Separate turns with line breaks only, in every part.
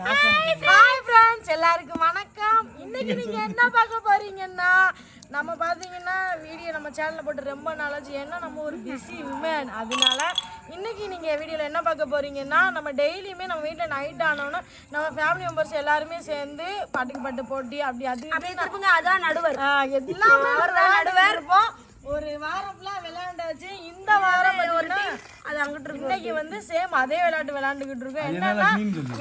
Hi friends எல்லாருக்கும் வணக்கம். இன்னைக்கு நீங்க என்ன பார்க்க போறீங்கன்னா நம்ம பாத்தீங்கன்னா வீடியோ நம்ம சேனல்ல போட்டு ரொம்ப நாளாச்சு ஏன்னா நம்ம ஒரு பிஸி உமன் அதனால இன்னைக்கு நீங்க வீடியோல என்ன பார்க்க போறீங்கன்னா நம்ம டெய்லியுமே நம்ம வீட்ல நைட் ஆனோன்னா நம்ம ஃபேமிலி மெம்பர்ஸ் எல்லாருமே சேர்ந்து பாட்டுக்கு பாட்டு போட்டி அப்படி அது
அதான் நடுவர்.
எல்லாமே நடுவர். இருப்போம். ஒரு வாரம் ஃபுல்லாக விளையாண்டாச்சு. இந்த வாரம் பார்த்தீங்கன்னா அது அங்கிட்டு இருக்கு இன்னைக்கு வந்து சேம் அதே விளையாட்டு விளையாண்டுக்கிட்டு இருக்கோம். என்னன்னா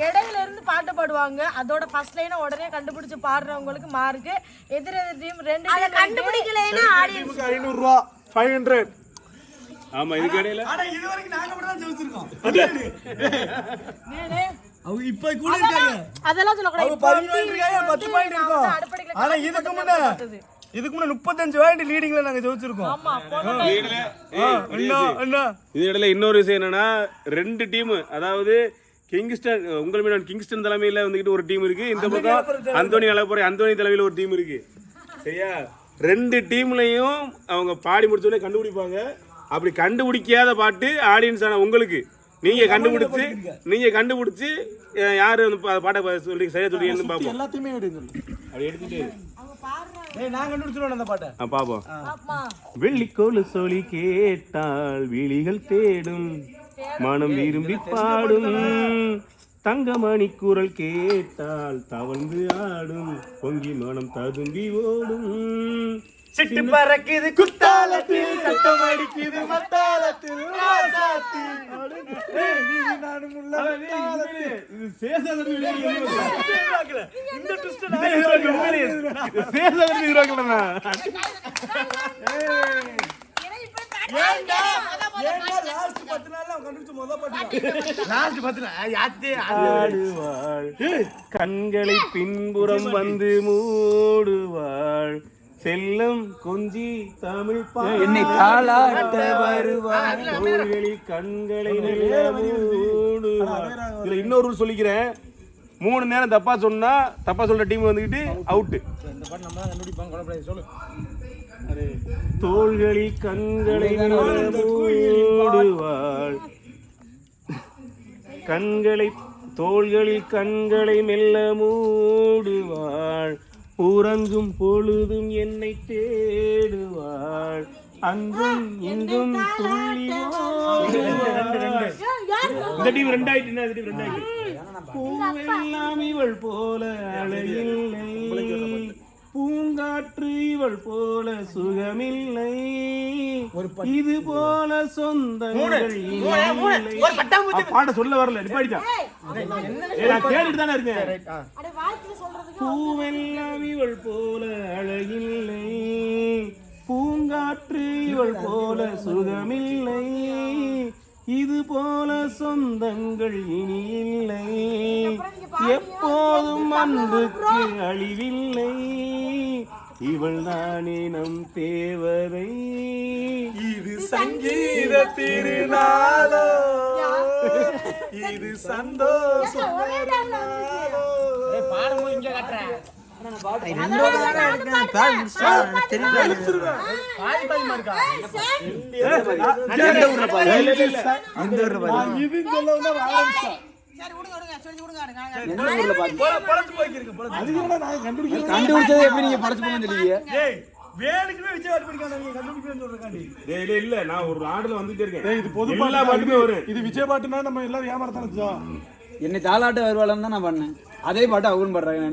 இடையில இருந்து பாட்டு பாடுவாங்க. அதோட ஃபர்ஸ்ட் லைனை உடனே கண்டுபிடிச்சு பாடுறவங்களுக்கு மார்க்கு எதிர் எதிர் டீம் ரெண்டு
அதை கண்டுபிடிக்கலைன்னா ஆடியன்ஸ்
ஐநூறு ரூபா ஃபைவ் ஹண்ட்ரட்
ஆமா இதுக்கு இடையில.
ஆனா இது வரைக்கும் நாங்க மட்டும் தான் ஜெயிச்சிருக்கோம்.
நேரு.
அவங்க இப்ப கூட இருக்காங்க.
அதெல்லாம் சொல்லக்கூடாது.
அவங்க
இப்போ
பதினஞ்சு
வந்து
இருக்காங்க பத்து
வந்து
பாயிண்ட்
நான்
இருக்கும். ஆனா இதுக்கு முன்ன. இதுக்கு முன்ன முப்பத்தஞ்சு பாயிண்ட் லீடிங்ல நாங்க ஜெயிச்சிருக்கோம்.
இது இடையில இன்னொரு விஷயம் என்னன்னா ரெண்டு டீம் அதாவது கிங்ஸ்டன் உங்கள் மீது கிங்ஸ்டன் தலைமையில வந்துகிட்டு ஒரு டீம் இருக்கு. இந்த பக்கம் அந்தோனி அழகுப்புற அந்தோனி தலைமையில ஒரு டீம் இருக்கு. சரியா? ரெண்டு டீம்லயும் அவங்க பாடி முடிச்ச உடனே கண்டுபிடிப்பாங்க. அப்படி கண்டுபிடிக்காத பாட்டு ஆடியன்ஸ் ஆன உங்களுக்கு. நீங்க கண்டுபிடிச்சு நீங்க கண்டுபிடிச்சு யாரு அந்த பா- பாட்டை சொல்லி சரியா சொல்றீங்கன்னு பார்ப்போம்.
எல்லாத்தையுமே
அப்படி எடுத்துட்டு
ஏய் நான் அந்த பாட்டை.
பாப்போம். சொல்லி கேட்டால் விழிகள் தேடும். மனம் விரும்பி பாடும். தங்கமணி குரல் கேட்டால் தவழ்ந்து ஆடும். பொங்கி மனம் ததும்பி ஓடும்.
சிட்டு பறக்குது குத்தாலத்தில் சத்தம் அடிக்குது மத்தாலத்தில் ராசாத்தி நானும். இந்த லாஸ்ட் பத்து நாள்ல அவன் கண்டுபிடிச்ச முத பாட்டு லாஸ்ட் பத்து நாள். யாத்தே
ஆடுவாள். கண்களை பின்புறம் வந்து மூடுவாள். செல்லம் கொஞ்சி தமிழ் என்னை தாளாட்ட வருவாள் தோள்களில் கண்களை இதுல இன்னொரு சொல்லிக்கிறேன். மூணு நேரம் தப்பா சொன்னா தப்பா சொல்ற டீம் வந்துகிட்டு அவுட்டு தோள்களில் கண்களை மூடுவாள் கண்களை தோள்களில் கண்களை மெல்ல மூடுவாள். உறங்கும் பொழுதும் என்னை தேடுவாள். அங்கும் இங்கும் துள்ளி. இந்த டீம் ரெண்டாயிட்டு இந்த டீம் ரெண்டாயிட்டு? பூவெல்லாம் இவள் போல அழகில்லை. பூங்காற்று இவள் போல சுகமில்லை. இது போல சொந்தங்கள் இல்லை. ஆ, பாட சொல்ல வரல நிப்பாடிட்டான். கேட்டுட்டு தானே இருக்கேன். பூவெல்லாம் இவள் போல அழகில்லை. பூங்காற்று இவள் போல சுகமில்லை. இது போல சொந்தங்கள் இனி இல்லை எப்போதும் அன்புக்கு அழிவில்லை. இவள் தானே நம் தேவதை.
இது சங்கீத திருநாளோ. இது சந்தோஷம். பாடும்போது இங்க கட்டுறேன்.
கண்டுபிடிச்சது எப்படி நீங்க படைச்சு போக சொல்லுவீங்க?
ஏய் வேலுக்குமே விஜய் கண்டுபிடிக்கணும்னு
டேய், இல்ல இல்ல. நான் ஒரு ஆடுல வந்துட்டே இருக்கேன்.
இது பொது
எல்லா பாட்டுமே வரும்.
இது விஜய் பாட்டுனா நம்ம எல்லாரும் ஏமாறத்தானே
என்னை தாலாட்ட வருவாளன்னு தான் நான் பண்ணேன். அதே பாட்டு அவரும் பாடுறாங்க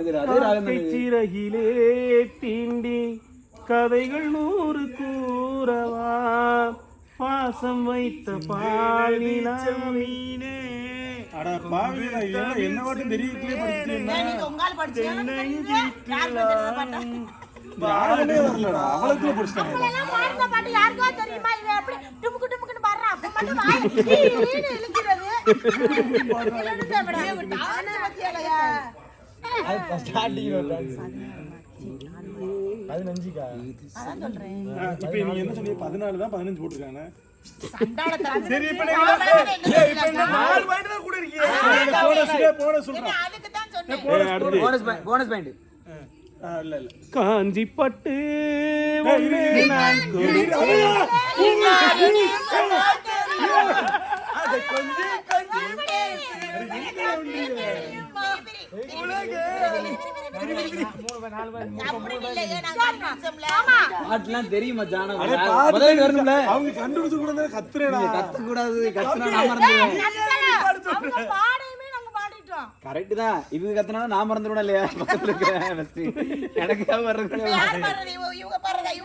இது.
சிறகிலே தீண்டி கதைகள் நூறு கூறவா? பாசம் வைத்த பாலினா
மீனே. அட என்ன அவளுக்குள்ள பதினஞ்சுக்கா நீங்க என்ன சொல்லி பதினாலு தான் பதினஞ்சு போட்டிருக்காங்க சரி இப்ப நீங்க நாலு பாயிண்ட் தான் கூட இருக்கீங்க சொல்றேன்
போனஸ் போனஸ் பாயிண்ட்
காஞ்சி பட்டு
கொஞ்சம்
ஒன்று
இரு, இரு,
நான்
இரு, இரு, இரு, அவ்வளவுதான். அது கொஞ்சம் கொஞ்சம்
மறுபடியும்
பாட்டுலாம் தெரியும் முதல்ல வரணும்ல
அவங்க கண்டுபிடிச்சு கூட கத்துறேடா.
கத்த கூடாது கத்துனா நான் மறந்துடுவேன்.
அவங்க பாடையுமே நாங்க பாடிட்டோம்.
கரெக்ட் தான். இவங்க கத்துனா நான் மறந்துடுவேன் இல்லையா? பக்கத்துல இருக்கிறேன் first. எனக்கு வர்றது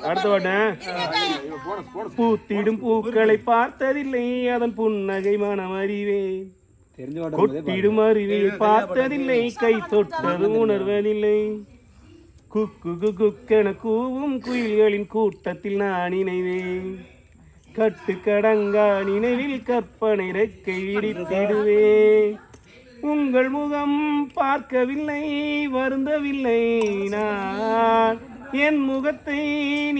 அடுத்த பாட்டேன் பூத்திடும் பூக்களை பார்த்ததில்லை அதன் புன்னகை மனம் அறிவேன்.
தெரிஞ்ச பாட்டு வரும்போதே
கொட்டிடும் அருவி பார்த்ததில்லை கை தொட்டது உணர்வதில்லை. குக்கு குக்கென கூவும் குயில்களின் கூட்டத்தில் நான் இணைவேன். கட்டுக்கடங்கா நினைவில் கற்பனை ரெக்கை விரித்திடுவேன். உங்கள் முகம் பார்க்கவில்லை வருந்தவில்லை நான். என் முகத்தை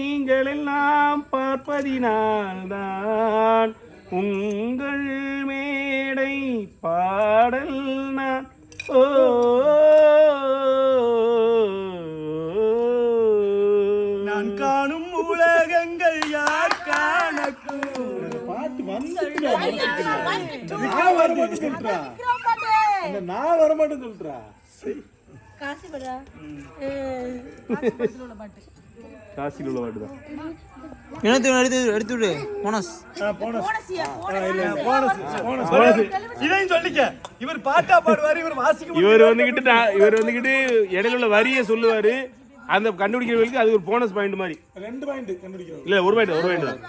நீங்கள் எல்லாம் பார்ப்பதினால் தான் உங்கள் மேடை பாடல் நான் ஓ.
நான் காணும் உலகங்கள் யார் காணக்கூடும்? பாட்டு வந்துட்டுடா நான் வரமாட்டேன்னு சொல்றா
காசி பாட்டு.
காசியில் உள்ள பாட்டு தான்
எடுத்து எடுத்து எடுத்து விடு. போனஸ்.
போனஸ். போனஸ்? இதையும் சொல்லிக்க. இவர் பாட்டா பாடுவாரு இவர் வாசிக்க
இவர் வந்துகிட்டு இவர் வந்துகிட்டு இடையில உள்ள வரியை சொல்லுவாரு. அந்த கண்டுபிடிக்கிறவங்களுக்கு அது ஒரு போனஸ் பாயிண்ட் மாதிரி.
ரெண்டு பாயிண்ட் கண்டுபிடிக்கிறோம்
இல்ல ஒரு பாயிண்ட் ஒரு பாயிண்ட் தான்.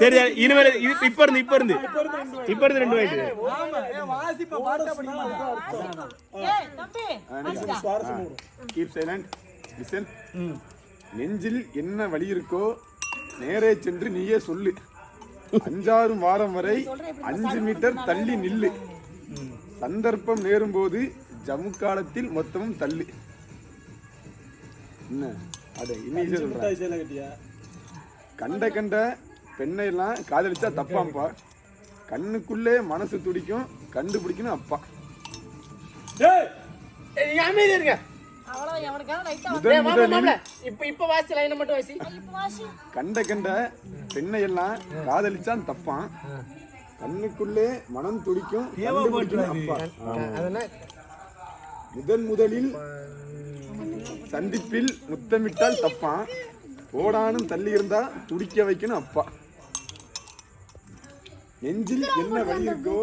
சரி இனிமேல் இப்ப இருந்து இப்ப இருந்து. இப்ப இருந்து ரெண்டு
வரும்
கீப் சைலண்ட் லிசன் நெஞ்சில் என்ன வழி இருக்கோ நேரே சென்று நீயே சொல்லு. அஞ்சாறு வாரம் வரை அஞ்சு மீட்டர் தள்ளி நில்லு. சந்தர்ப்பம் நேரும்போது ஜம்மு காலத்தில் மொத்தமும் தள்ளு. என்ன? அட சொல்றேன்.
கட்டியா?
கண்ட கண்ட பெண்ணை எல்லாம் காதலிச்சா தப்பாம்பா கண்ணுக்குள்ளே மனசு துடிக்கும் கண்டுபிடிக்கணும் அப்பா.
டேய்!
அவ்வளவுதான் எவனுக்காவது லைட்டா வந்து
முதன் முதலில்
இப்ப இப்ப வாசி லைனை மட்டும் வாசி.
இப்ப வாசி.
கண்ட கண்ட பெண்ணை எல்லாம் காதலிச்சான் தப்பான். கண்ணுக்குள்ளே மனம் துடிக்கும் கண்டுபிடிக்கணும் அப்பா. முதன் முதலில் சந்திப்பில் முத்தமிட்டால் தப்பான் ஓடானும் தள்ளி இருந்தா துடிக்க வைக்கணும் அப்பா. நெஞ்சில் என்ன வழி இருக்கோ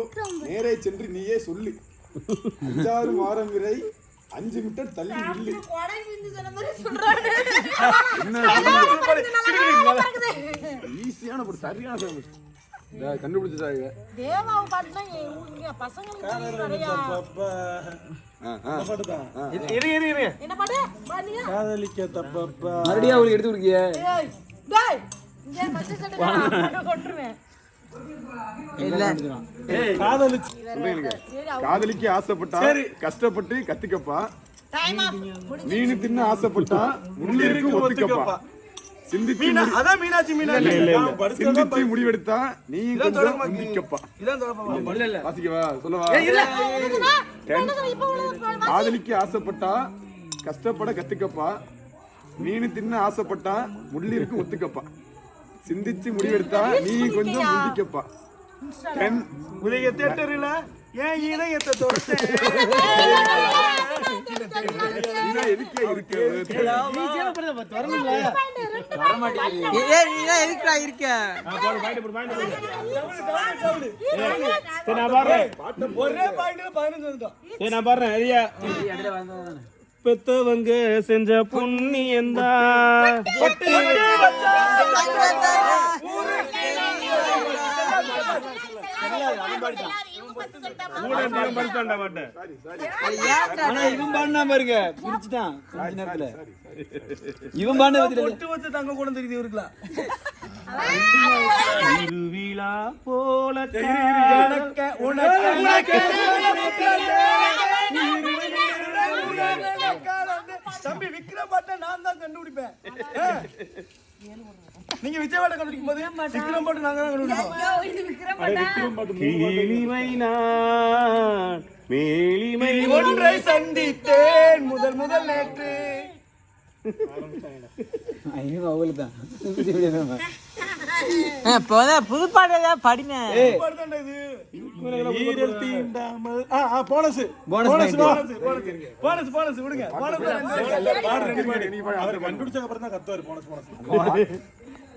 நேரே சென்று நீயே சொல்லு. அஞ்சாறு வாரம் வரை அஞ்சு மீட்டர் தள்ளி நில்லு. என்ன ஈஸியான ஒரு சரியான கண்டுபிடிச்சிட்டாங்க
தேவாவை பாட்டுனா இங்க பசங்களுக்கு தெரியும் நிறையா.
தப்பா
ஆ, ஆ.
பாட்டு தான்.
இரு இரு இரு
என்ன பாட்டு? பாடுங்க
காதலிக்க தப்பப்பா.
மறுபடியும் அவளுக்கு எடுத்து கொடுக்கிய.
டேய் இங்க பச்சை சட்டை
காதலிக்க ஆசைப்பட்டா கஷ்டப்பட்டு கத்துக்கப்பா. மீன் தின்ன ஆசைப்பட்டா முள்ளிருக்கு ஒத்துக்கப்பா. சிந்திச்சு
அதான் மீனாட்சி மீனாட்சி.
சிந்திச்சு முடிவெடுத்தா
இல்ல இல்ல.
வாசிக்கவா சொல்லவா?
இப்போ உள்ள
காதலிக்க ஆசைப்பட்டா கஷ்டப்பட கத்துக்கப்பா. மீன் தின்ன ஆசைப்பட்டா முள்ளிருக்கு ஒத்துக்கப்பா. சிந்திச்சு முடிவெடுத்தா நீயும் கொஞ்சம் முந்திக்கப்பா தென்
உதய தேட்டரில் ஏன் இணையத்தை தொடர்த்தேன்
எதுக்குடா இருக்க
சரி நான் பாடுறேன்
ஒரே பதினஞ்சு வந்துட்டோம்
சரி நான் பாடுறேன் ஐயா பெத்தவங்க செஞ்ச புண்ணியந்தா படிச்சாண்டா
இவன் பாடினா பாருங்க பிடிச்சிட்டான் கொஞ்ச நேரத்துல இவன் பாடின
ஒட்டு வச்சு தங்க கூட தெரியுது இவருக்கலாம்
திருவிழா போல
உனக்கு உனக்கு தம்பி விக்ரம் பாட்டை நான் தான் கண்டுபிடிப்பேன். நீங்க விஜய் பாட்டை கண்டுபிடிக்கும் போது விக்ரம் பாட்டு நாங்க தான் கண்டுபிடிப்போம்.
மேலிமை
ஒன்றை சந்தித்தேன் முதல் முதல் நேற்று.
இவன் அவளுக்கு தான்
இப்போ வந்து புது பாட்டு
இது. ஈரல் தீண்டாமல். ஆ ஆ bonus
Bonus
bonus
point.
Bonus bonus bonus விடுங்க. போனஸ் பாடு ரெண்டு பாடு அவர் கண்டுபிடிச்ச அப்புறம் தான் கத்துவாரு. போனஸ் போனஸ்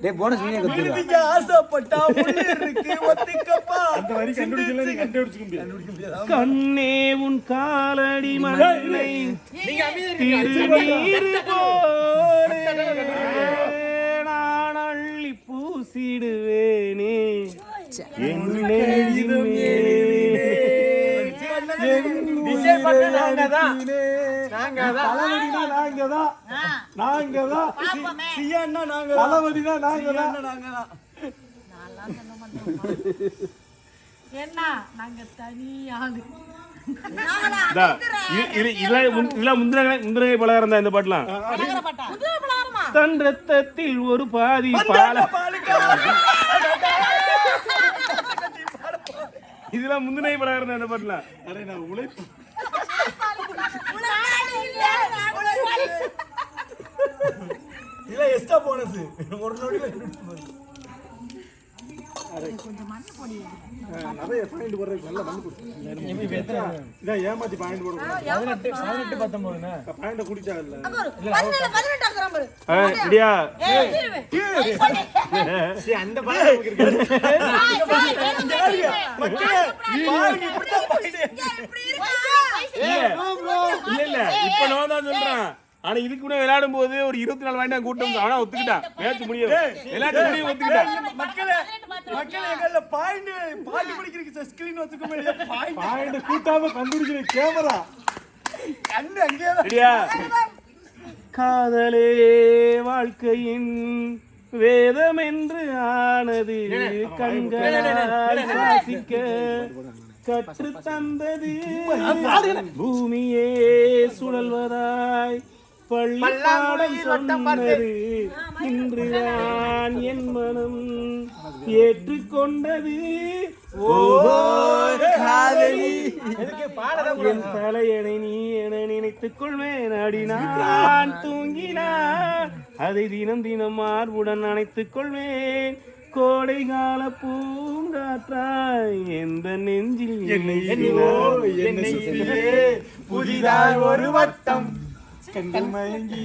டேய் போனஸ் நீயே கத்துடா
நீங்க ஆசைப்பட்டா ஒண்ணு இருக்கு ஒத்திக்கப்பா. அந்த வரி கண்டுபிடிக்கல நீ கண்டுபிடிச்சுக்க முடியாது. கண்டுபிடிக்க முடியாது.
கண்ணே உன் காலடி மண்ணை போலே. நான் அள்ளி பூசிடுவேனே. என்
பண்ண நாங்க தான் நாங்க தான் தளபதினா நாங்க தான் நாங்க தான் சியான்னா நாங்க தான் நாங்க நாங்க
என்ன நாங்க
இந்த பாட்டுலாம். தன் ரத்தத்தில் ஒரு பாதி பால இதெல்லாம் முந்தின பலகாரம் தான் இந்த பாட்டுலாம்
அரே நான் உழைப்பு இல்ல எக்ஸ்ட்ரா போனஸ் ஒரு நொடியில கண்டுபிடிச்சு பாரு. நிறைய பாயிண்ட் போடுறதுக்கு நல்ல மண்ணு கொடுத்து ஏமாத்தி பாயிண்ட் போடுறோம் பாயிண்ட்
பதினெட்டு
அந்த
இல்ல இல்ல இப்ப நான் தான் சொல்றேன் ஆனா இதுக்கு கூட விளையாடும் போது ஒரு இருபத்தி நாலு வாங்கி கூட்டம் ஆனா ஒத்துக்கிட்டான் மேட்ச் முடியும் விளையாட்டு முடியும் ஒத்துக்கிட்டான்
மக்களே மக்களே எங்கல்ல பாயிண்ட் பாட்டு படிக்கிறதுக்கு ஸ்கிரீன் வச்சுக்க முடியாது பாயிண்ட் கூட்டாம கண்டுபிடிக்கிற கேமரா கண்ணு
ரெடியா காதலே வாழ்க்கையின் வேதம் என்று ஆனது கண்களால் சுவாசிக்க கற்று தந்தது பூமியே சுழல்வதாய் பள்ளிப்பாடம் சொன்னது. இன்றுதான் என் மனம் ஏற்றுக்கொண்டது. என் தலையணை நீ என நினைத்துக் கொள்வேன் அடி நான் தூங்கினான் அதை தினம் தினம் மார்புடன் அணைத்துக் கொள்வேன் கோடை கால பூங்காற்றாய் எந்த நெஞ்சில் என்னை
புதிதாய் ஒரு கண்கள் மயங்கி?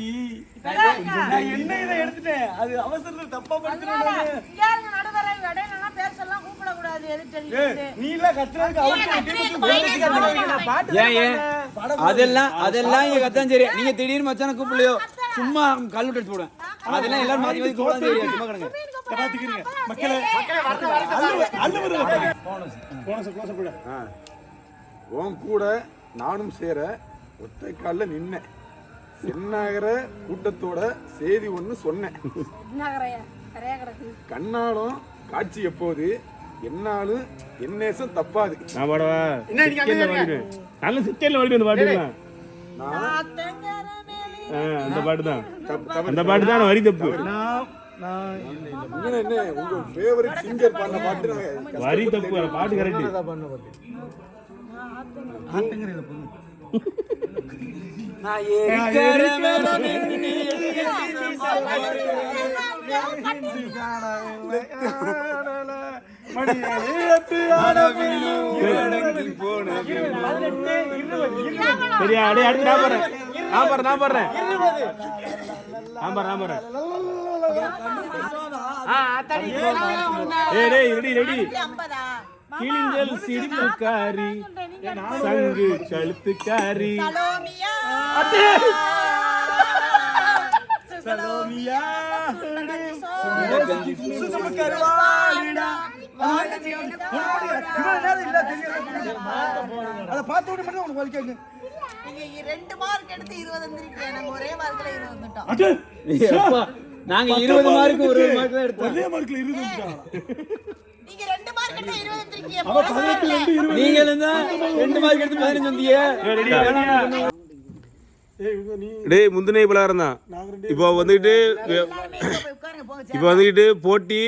நான் என்ன இதை எடுத்துட்டேன்? அது அவசரத்துல தப்பா
அதெல்லாம் அதெல்லாம் இங்க கத்தான் சரி. நீங்க திடீர்னு மச்சான கூப்பிடலையோ? சும்மா கால் விட்டு எடுத்து போடுவேன். அதெல்லாம் எல்லாரும் மாத்தி மாத்தி கூப்பிடலாம் சரி சும்மா கிடங்க.
பாத்துக்கிறீங்க மக்களே.
உன் கூட நானும் சேர ஒத்தை காலில் நின்னேன். சென்னாகிற கூட்டத்தோட செய்தி ஒன்று சொன்னேன். கண்ணாலும் காட்சி எப்போது? என்னாலும் என் நேசம் தப்பாது
நல்ல பாட்டு தான்.
ஆத்தங்கர மேலே
அந்த பாட்டு தான். அந்த பாட்டு தான் வரி தப்பு.
நான் நான்
இங்கே என்ன உங்க ஃபேவரட் சிங்கர் பாடின பாட்டு
வரி தப்பு பாட்டு கரெக்ட்
போதும்
சரியா அடி அடி நான் போறேன் நான் போறேன் நான் போறேன் நான் போறேன் நான் போறேன் ஆ அத்தாடி ஏ டேய் ரெடி ரெடி
50
கிழிஞ்சல் சிரிப்புக்காரி சங்கு கழுத்துக்காரி
அதை பார்த்து
இருபது வந்துருக்கேன் நாங்க இருபது
மார்க் ஒரு மார்க் தான் எடுத்தோம்.
ஒரே மார்க்ல இருபது
நீங்க ரெண்டு மார்க் எடுத்து இருபது வந்திருக்கீங்க
நீங்க இருந்தா ரெண்டு மார்க் எடுத்து பதினஞ்சு வந்தீங்க.
ஏய், ரெடி ரெடியா?
ஏய் இவங்க நீ
டேய் முந்தினை பலாரம் தான் இப்போ வந்துட்டு இப்போ வந்துக்கிட்டு போட்டி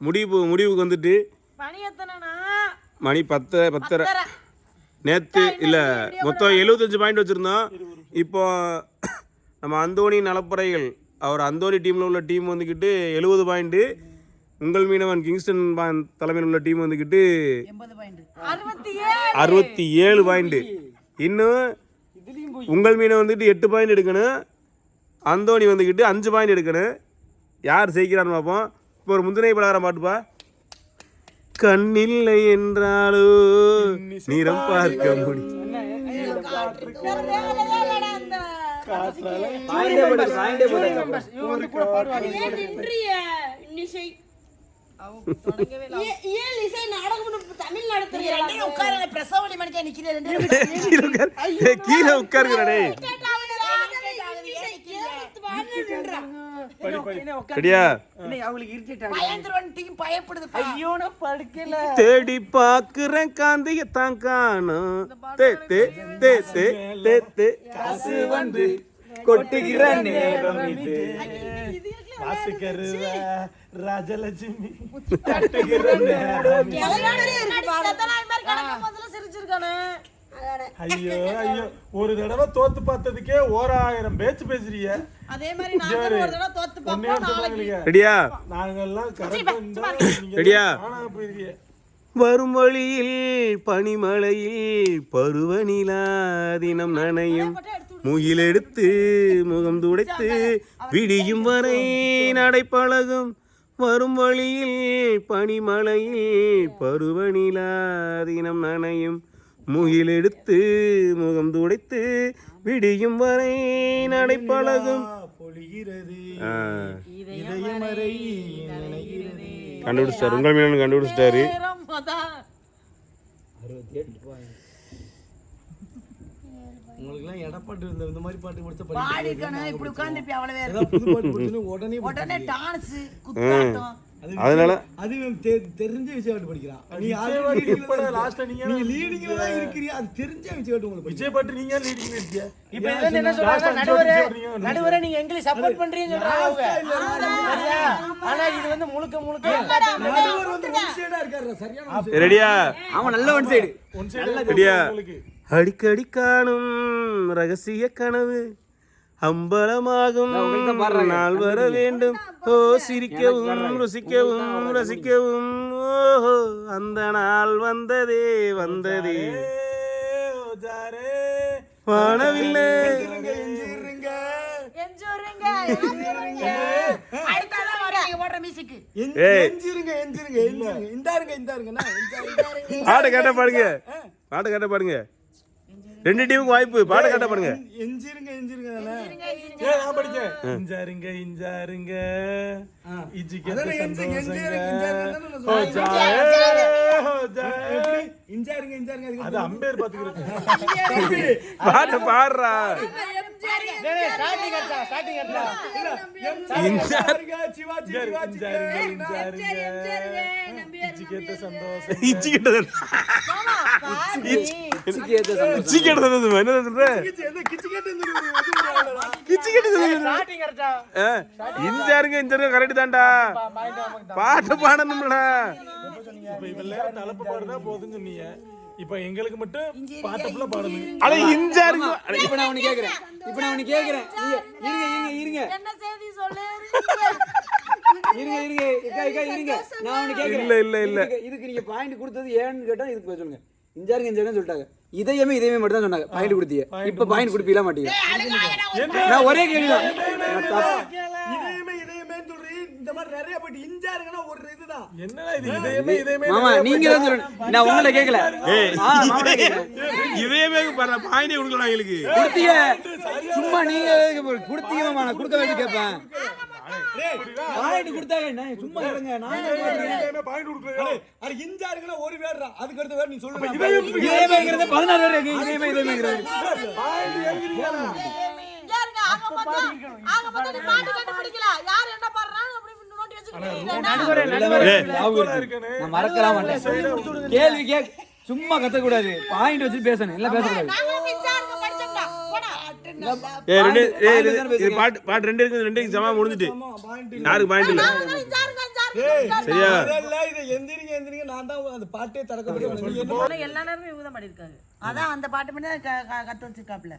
முடிவு முடிவுக்கு வந்துட்டு
மணி எத்தனைனா?
மணி பத்து பத்தரை. நேற்று இல்லை மொத்தம் எழுபத்தஞ்சு பாயிண்ட் வச்சுருந்தோம். இப்போ நம்ம அந்தோணி நலப்பறைகள் அவர் அந்தோணி டீமில் உள்ள டீம் வந்துக்கிட்டு எழுபது பாயிண்ட்டு உங்கள் மீனவன் கிங்ஸ்டன் பா- தலைமையில் உள்ள டீம் வந்துக்கிட்டு
அறுபத்தி ஏழு.
அறுபத்தி ஏழு பாயிண்ட். இன்னும் உங்கள் மீனை வந்துட்டு எட்டு பாயிண்ட் எடுக்கணும். அந்தோணி வந்துக்கிட்டு அஞ்சு பாயிண்ட் எடுக்கணும். யார் ஜெயிக்கிறான்னு பார்ப்போம். இப்போ ஒரு முந்தினை பலகாரம் பாட்டுப்பா. கண்ணில்லை என்றாலோ நிறம் பார்க்க முடியும்.
பாயிண்டே போடு பாயிண்டே போடு
கீழே உட்காருங்கடே தேடி பாக்குறேன் காந்தியத்தான் காணும். தே தே தே தே தே தே.
காசு வந்து கொட்டுகிற நேரம் இது.
வாசுக்கருவ ராஜலட்சுமி.
சிரிச்சிருக்கானே.
ஐயோ ஐயோ. ஒரு தடவை தோத்து பார்த்ததுக்கே ஓராயிரம் பேச்சு பேசுறீங்க.
அதே மாதிரி நாங்களும் ஒரு தடவை தோத்து பார்ப்போம் நாளைக்கு.
ரெடியா?
நாங்கெல்லாம் கரெக்டா
ரெடியா?
காணாம போயிருக்கீங்க.
வரும் வழியில் பனிமழையில் பருவநிலா தினம் நனையும். முகிலெடுத்து முகம் துடைத்து விடியும் வரை நடைப்பழகும். வரும் வழியில் பனிமழையில் பருவநிலா தினம் நனையும். முகிலெடுத்து முகம் துடைத்து விடியும் வரை நடைப்பழகும். கண்டுபிடிச்சிட்டாரு. உங்கள் மீனன் கண்டுபிடிச்சிட்டாரு.
நேரம் அதான்.
உங்களுக்கு எல்லாம் எடப்பாட்டு இந்த இந்த மாதிரி பாட்டு முடிச்ச
பாடிக்கணும் இப்படி உட்கார்ந்து அவ்வளவு
உடனே
உடனே டான்ஸ் குத்தாட்டம்.
அதனால
அது தெ- தெரிஞ்ச விஜய் பாட்டு படிக்கிறான் நீ already லாஸ்ட்ல நீங்க நீங்க லீடிங்ல தான் இருக்கிறீங்க அது தெரிஞ்ச விஜய் பாட்டு உங்களுக்கு விஜய் பாட்டு நீங்க லீடிங்ல இருக்கீங்க
இப்ப இதுல என்ன சொல்றாங்க நடுவரே நடுவரே நீங்க எங்களுக்கு சப்போர்ட் பண்றீங்கன்னு சொல்றாங்க? ஆனா இது வந்து முழுக்க முழுக்க
நடுவர் வந்து ஒன் சைடா இருக்காரு சரியான.
ரெடியா?
அவன் நல்ல ஒன் சைடு
ஒன் சைடு
ரெடியா? அடிக்கடி காணும் ரகசிய கனவு. அம்பலமாகும். நாள் வர வேண்டும். ஓ சிரிக்கவும் ருசிக்கவும் ரசிக்கவும். ஓஹோ அந்த நாள் வந்ததே வந்ததே.
ஜாரே
வானவில்லை.
இருங்க
எஞ்சூருங்க, எஞ்சூருங்க.
அடுத்ததான் வரும். நீங்க போடுற மியூசிக்
ஏய்.
எஞ்சிருங்க எஞ்சிருங்க எஞ்சிருங்க. இந்தாருங்க இந்தாருங்கண்ணா இந்தாருங்க
பாட்டு கேட்ட பாடுங்க. பாட்டு கேட்ட பாடுங்க. ரெண்டு டீமுக்கு வாய்ப்பு. பாட்டு கேட்ட பாடுங்க
எஞ்சிருங்க எஞ்சிருங்க தானே ஏ நான் படிச்சேன். இஞ்சாருங்க இஞ்சாருங்க. ஜாயே. இஞ்சாருங்க இஞ்சாருங்க அது அம்பேர் பாத்துக்கிறது.
பாட்டு பாடுறா.
இஞ்சாருங்க இஞ்சாருங்க
கரெக்ட் தான்டா. பாட்டு பாடணும்ல
இப்ப தலைப்பு போதுன்னு சொன்னீங்க இப்ப எங்களுக்கு மட்டும் பாட்டு ஃபுல்லா பாடணும்
அட இஞ்சாருங்க
இப்ப நான் உனக்கு கேக்குறேன். இப்ப நான் உனக்கு கேக்குறேன். நீங்க இருங்க இருங்க இருங்க.
என்ன செய்தி சொல்லு
இருங்க. இருங்க இக்கா இக்கா இருங்க. நான் உனக்கு கேக்குறேன்.
இல்ல, இல்ல, இல்ல.
இதுக்கு- நீங்க பாயிண்ட் கொடுத்தது ஏன்னு கேட்டா இதுக்கு பதில் சொல்லுங்க. இஞ்சாருங்க இஞ்சாருங்க சொல்லிட்டாங்க. இதயமே இதயமே மட்டும் தான் சொன்னாங்க பாயிண்ட் கொடுத்தீங்க இப்ப பாயிண்ட் கொடுப்பீங்களா மாட்டீங்க நான் ஒரே கேள்வி தான்
இதயமே இதயமே சொல்றீ. இந்த மாதிரி நிறைய போயிட்டு இஞ்சாருங்கன்னா ஒரு இதுதான் என்னடா இது? இதயமே இதயமே
மாமா நீங்க தான் சொல்லணும் நான் உங்களை கேட்கல.
இதேமே பாரு பாயிண்டே கொடுக்கலாம் எங்களுக்கு.
கொடுத்தீங்க. சும்மா நீங்க கொடுத்தீங்க மாமா நான் கொடுக்க வேண்டிய கேட்பேன் பாயிண்ட் கொடுத்தாங்க என்ன? சும்மா இருங்க நான்.
இதயமே பாயிண்ட் கொடுக்கல அது இஞ்சாருங்கன்னா ஒரு வேர்டா அதுக்கு அடுத்த வேர் நீ சொல்லு இதயம்
இதயமேங்கிறது பதினாறு பேர் இருக்கு இதயமே இதயமேங்கிறது
யாருங்க ஆக மொத்தம் ஆக மொத்தம் நீ பாட்டு கண்டுபிடிக்கல. யார் என்ன
நான் மறக்கலாம் கேள்வி கேக் சும்மா கத்தக்கூடாது. பாயிண்ட் வச்சு பேசணும். இல்ல பேசக்கூடாது.
பாட்டு பாட்டு ரெண்டு இருக்கு ரெண்டு சமா முடிஞ்சிட்டு. யாருக்கு பாயிண்ட் இல்ல? சரியா?
அதெல்லாம் இதை எந்திரிங்க எந்திரிங்க. நான் தான் அந்த பாட்டே
ஆனா எல்லா நேரமும் இவங்க தான் பாடியிருக்காங்க.
அதான் அந்த பாட்டு மட்டும் தான் க- க- கத்து வச்சிருக்காப்ல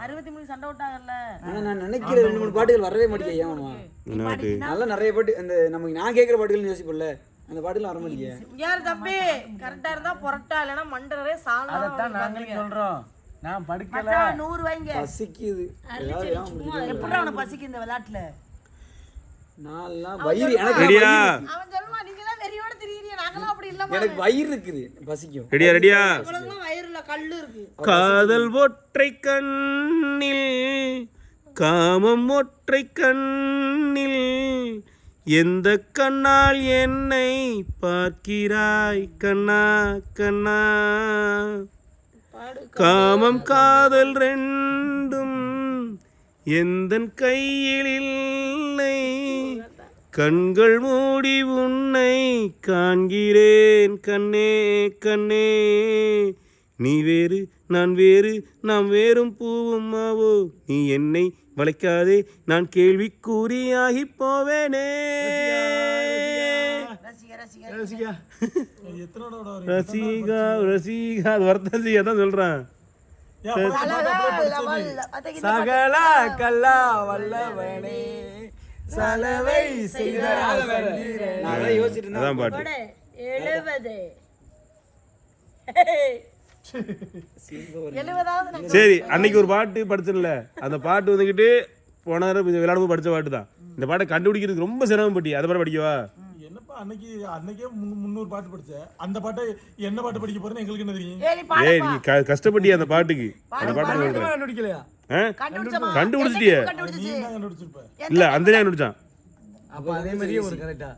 அறுபத்தி மூணு சண்டை விட்டாங்கல்ல
ஆனா நான் நினைக்கிற ரெண்டு மூணு பாட்டுகள் வரவே மாட்டேங்க ஏன் நல்லா நிறைய பாட்டு அந்த நமக்கு நான் கேட்குற பாட்டுகள் யோசிப்போம்ல அந்த பாட்டுலாம் வர மாட்டேங்க
யார் தம்பி? கரெக்டா இருந்தா புரட்டா இல்லைன்னா மண்டரே சாணம்
அதைத்தான் நாங்களும் சொல்றோம். நான் படுக்கல.
நூறு வைங்க
பசிக்குது?
எப்படி அவனை பசிக்கு இந்த விளையாட்டுல?
நான்லாம் வயிறு எனக்கு
ரெடியா
அவன் சொல்லுவான் நீங்க தான் வெறியோட திரியிறீங்க நாங்களாம் அப்படி இல்ல
எனக்கு வயிறு இருக்குது பசிக்கும்.
ரெடியா ரெடியா? காதல் ஒற்றை கண்ணில் காமம் ஒற்றை கண்ணில் எந்த கண்ணால் என்னை பார்க்கிறாய் கண்ணா கண்ணா? காமம் காதல் ரெண்டும் எந்தன் கையில் இல்லை. கண்கள் மூடி உன்னை காண்கிறேன் கண்ணே கண்ணே. நீ வேறு நான் வேறு நாம் வேறும் பூவும் மாவோ நீ என்னை வளைக்காதே நான் கேள்விக்குறியாகி போவேனே.
ரசிக ரசிக
அது வரதசிகா தான் சொல்றான்.
சகல கல்லா வல்லவனே. சலவை செய்த
அதான்
பாட்டு.
எழுபது
சரி அன்னைக்கு ஒரு பாட்டு படிச்சேன்ல. அந்த பாட்டு வந்துக்கிட்டு போன தடவை விளையாடும் படிச்ச பாட்டு தான். இந்த பாட்டை கண்டுபிடிக்கிறதுக்கு ரொம்ப சிரமப்பட்டி அதை பாட்டு படிக்கவா?
என்னப்பா அன்னைக்கு அன்னைக்கே முந்நூறு பாட்டு படிச்சேன் அந்த பாட்டை என்ன பாட்டு படிக்க போறேன்னு எங்களுக்கு என்ன தெரியும்?
ஏய், நீ பாடு.
ஏய் நீ க- கஷ்டப்பட்டி அந்த பாட்டுக்கு? அந்த பாட்டு
கண்டுபிடிக்கலையா?
கண்டுபிடிச்சிட்டியே? இல்ல அந்த கண்டுபிடிச்சான்.
அப்ப அதே மாதிரியே ஒரு கரெக்டா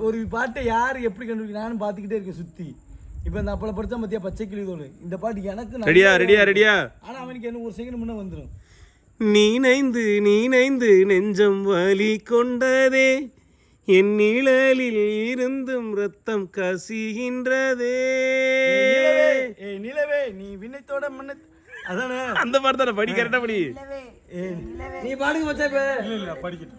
ஒரு பாட்டை யார் எப்படி கண்டுபிடிக்க நானும் பார்த்துக்கிட்டே இருக்கேன் சுத்தி. இப்ப இந்த அப்பள படிச்சா மத்தியா பச்சை கிளி தோணு இந்த பாட்டு எனக்கு
ரெடியா ரெடியா ரெடியா?
ஆனா அவனுக்கு என்ன ஒரு செகண்ட் முன்ன வந்துடும்
நீனைந்து நீனைந்து நெஞ்சம் வலி கொண்டதே. என் நிழலில் இருந்தும் ரத்தம் கசிகின்றதே.
ஏய் நிலவே நீ விண்ணத்தோட மண்ண. அதானே?
அந்த பாட்டு தானே படி கரெக்டா படி.
நீ பாடுங்க மச்சான் இப்ப.
இல்ல இல்ல படிக்கட்டும்.